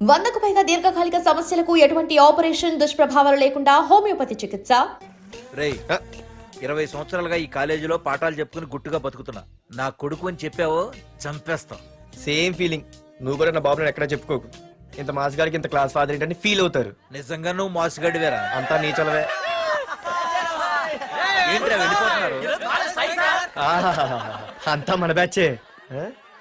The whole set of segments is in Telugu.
వందకు పైగా దీర్ఘకాలిక సమస్యలకు ఎటువంటి ఆపరేషన్ దుష్ప్రభావాలు లేకుండా హోమియోపతి చికిత్స? రేయ్? ఇరవై సంవత్సరాలుగా ఈ కాలేజీలో పాఠాలు చెప్పుకుని గుట్టుగా బతుకుతున్నా. నా కొడుకు అని చెప్పావో చంపేస్తాం. సేమ్ ఫీలింగ్ నువ్వు కూడా నా బాబు ఎక్కడా చెప్పుకోకు. ఇంత మాస్ గారికి ఇంత క్లాస్ ఫాదర్ ఏంటని ఫీల్ అవుతారు. నిజంగా నువ్వు మోసగడివేరా అంతా నీ చలవే. ఏంట్రా వెళ్ళిపోతున్నారు? ఆహాహాహా. అంతా మన బ్యాచే ఆ?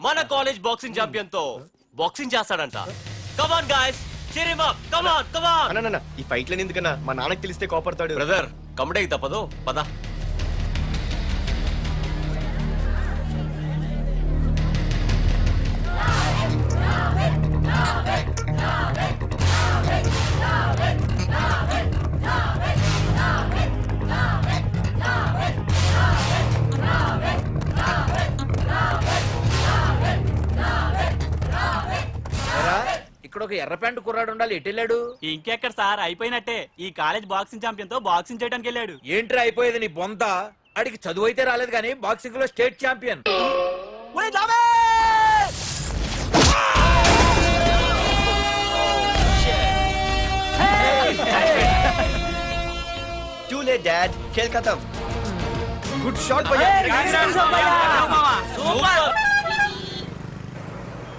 మన కాలేజ్ బాక్సింగ్ ఛాంపియన్తో బాక్సింగ్ చేస్తాడంట come on guys come on come on ఈ ఫైట్లని ఎందుకన్నా? మా నాన్నకి తెలిస్తే కోపడతాడు. బ్రదర్ కమడేకి తప్పదు. పద. ఇక్కడ ఒక ఎర్ర ప్యాంటు కుర్రాడు ఉండాలి. ఎటు వెళ్ళాడు? ఇంకెక్కడ సార్? అయిపోయినట్టే. ఈ కాలేజ్ బాక్సింగ్ ఛాంపియన్తో బాక్సింగ్ చేయడానికి వెళ్ళాడు. ఏంట్రా అయిపోయేది నీ బొంత? అడిగి చదువు అయితే రాలేదు కానీ బాక్సింగ్లో state champion. Too late dad Khel ఖతం గుడ్ షాట్ భయ్యా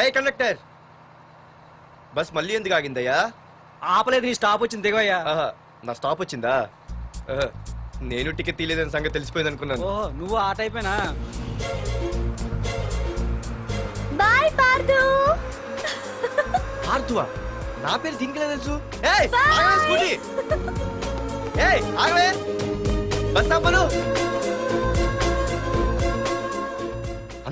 ఏ కండక్టర్. బస్ మళ్ళీ ఎందుకు ఆగిందయ్యా? ఆపలేదు నీ స్టాప్ వచ్చింది దిగోయ్యా ఆహా, నా స్టాప్ వచ్చిందా? ఆహా, నేను టికెట్ తీయలేదని సంగతి తెలిసిపోయింది అనుకున్నాను. ఓహో నువ్వు ఆ టైపేనా? బాయ్ పార్దు. ఆర్తువా నా పేరు దీనికి తెలుసు? ఏయ్, ఆగవే స్కూటీ. ఏయ్ ఆగవే. బస్ ఆపలు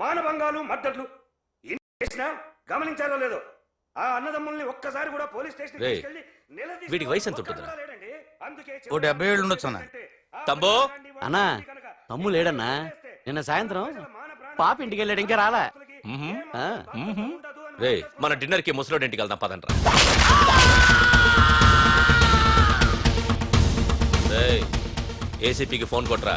మానభంగాలు మద్దతులు చేసినా గమనించారో లేదో ఆ అన్నదమ్ముల్ని ఒక్కసారి కూడా పోలీస్ స్టేషన్ రేయ్, తీసుకెళ్ళి నిలదీసిన వీడికి వయసు ఎంత ఒక్కడు ఉంటుందిరా? కూడా లేడండి. అందుకే ఓ డెబ్బై ఏళ్ళు ఉండొచ్చు అన్న. తమ్ముడు? అన్నా తమ్ము లేడన్నా? నిన్న సాయంత్రం పాప ఇంటికి వెళ్ళాడు ఇంకా రాలా? ఆ, రే మన డిన్నర్కి ముసలోడి ఇంటికి వెళ్దాం పదండ్రా. రేయ్, ఏసీపీకి ఫోన్ కొట్రా.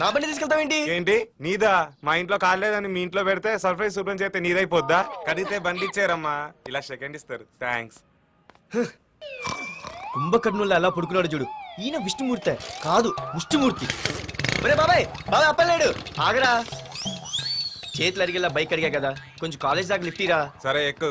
నా బండి తీసుకెళ్తావేంటి ఏంటి? నీదా? మా ఇంట్లో కాలేదని మీ ఇంట్లో పెడితే సర్ప్రైజ్ శుభ్రం చేస్తే నీదైపోద్దా? కడిగితే బండి ఇచ్చారమ్మా. ఇలా సెకండ్ ఇస్తారు. థ్యాంక్స్ కుంభకర్ణుల్లో ఎలా పడుకున్నాడు చూడు. ఈయన విష్ణుమూర్తి. కాదు ముష్టిమూర్తి. ఒరే బాబాయ్ బాబాయ్ అప్పలేడు ఆగరా. చేతులు అడిగేలా బైక్ అడిగా కదా. కొంచెం కాలేజ్ దాకా లిఫ్ట్ ఇరా. సరే ఎక్కు.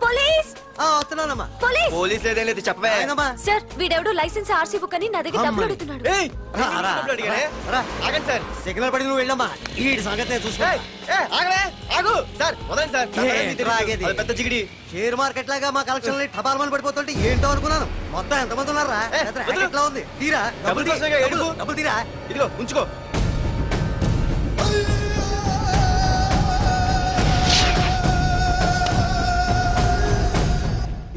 పోలీస్ ఆ, వస్తున్నానమ్మా పోలీస్ పోలీస్ లేదేం లేదు చెప్పవే ఆయనమ్మా. సార్ వీడెవడు లైసెన్స్ ఆర్సీ బుక్ అని నా దగ్గర డబ్బులు అడుగుతున్నాడు ఏయ్, రా, నేను రా, డబ్బులు అడిగానే? రా. ఆగండి సార్ సిగ్నల్ పడి నువ్వు వెళ్ళమ్మా ఈ సంగతి నేను చూసుకో ఏయ్, ఏయ్, ఆగవే ఆగు సార్ వదండి సార్ నా ఏ, పని మీకు తెలుసు. ఆగేది? అది పెద్ద జిగిడి షేర్ మార్కెట్ లాగా మా కలెక్షన్ టపాల్మని పడిపోతుంటే ఏంటో అనుకున్నాను మొత్తం ఎంతమంది ఉన్నారా ఏ, వదిలు. ఉంది తీరా డబ్బులు తీ. కోసమేగా డబ్బులు, ఏడుపు. డబ్బులు తీరా ఇదిగో ఉంచుకో